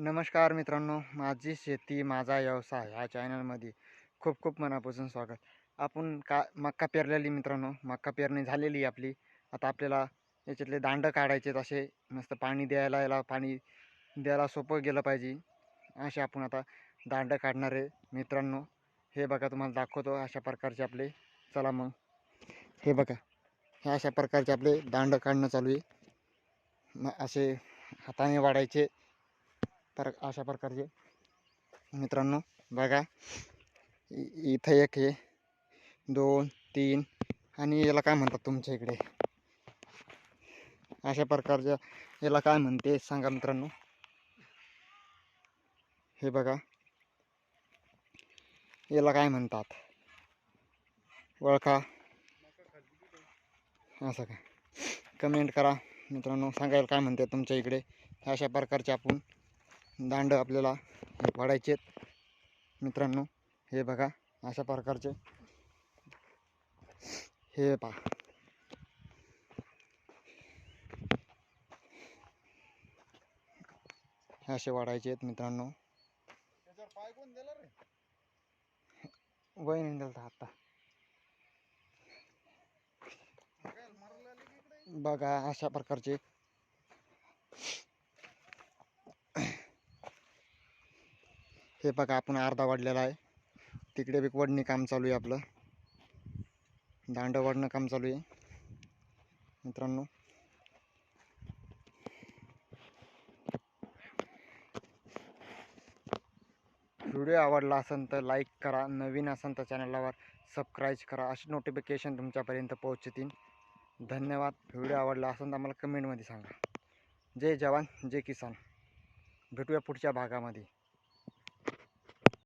नमस्कार मित्रांनो माझी शेती माझा व्यवसाय ह्या चॅनलमध्ये खूप खूप मनापासून स्वागत. आपण का मक्का पेरलेली मित्रांनो मक्का पेरणी झालेली आहे आपली. आता आपल्याला याच्यातले दांड काढायचे असे मस्त पाणी द्यायला याला पाणी द्यायला सोपं गेलं पाहिजे. असे आपण आता दांड काढणारे मित्रांनो. हे बघा तुम्हाला दाखवतो अशा प्रकारचे आपले. चला मग. हे बघा हे अशा प्रकारचे आपले दांड काढणं चालू आहे. असे हाताने वाढायचे. तर अशा प्रकारचे. मित्रांनो बघा. इ- इथं एक हे दोन तीन आणि याला काय म्हणतात तुमच्या इकडे? अशा प्रकारच्या याला काय म्हणते सांगा मित्रांनो. हे बघा. याला काय म्हणतात? ओळखा असं का? कमेंट करा मित्रांनो. सांगायला काय म्हणते तुमच्या इकडे? अशा प्रकारचे आपण दांड आपल्याला वाढायचे मित्रांनो हे बघा अशा प्रकारचे. हे पहा. हे असे वाढायचे आहेत मित्रांनो. वय दिलता आता. काय मारायला आले की इकडे. बघा अशा प्रकारचे. हे बघा आपण अर्धा वाढलेला आहे. तिकडे बी वडणी काम चालू आहे आपलं. दांडं वाढणं काम चालू आहे. मित्रांनो. व्हिडिओ आवडला असेल तर लाईक करा. नवीन असेल तर चॅनलावर सबस्क्राईब करा. अशी नोटिफिकेशन तुमच्यापर्यंत पोहोचतील. धन्यवाद. व्हिडिओ आवडला असेल तर आम्हाला कमेंटमध्ये सांगा. जय जवान जय किसान. भेटूया पुढच्या भागामध्ये.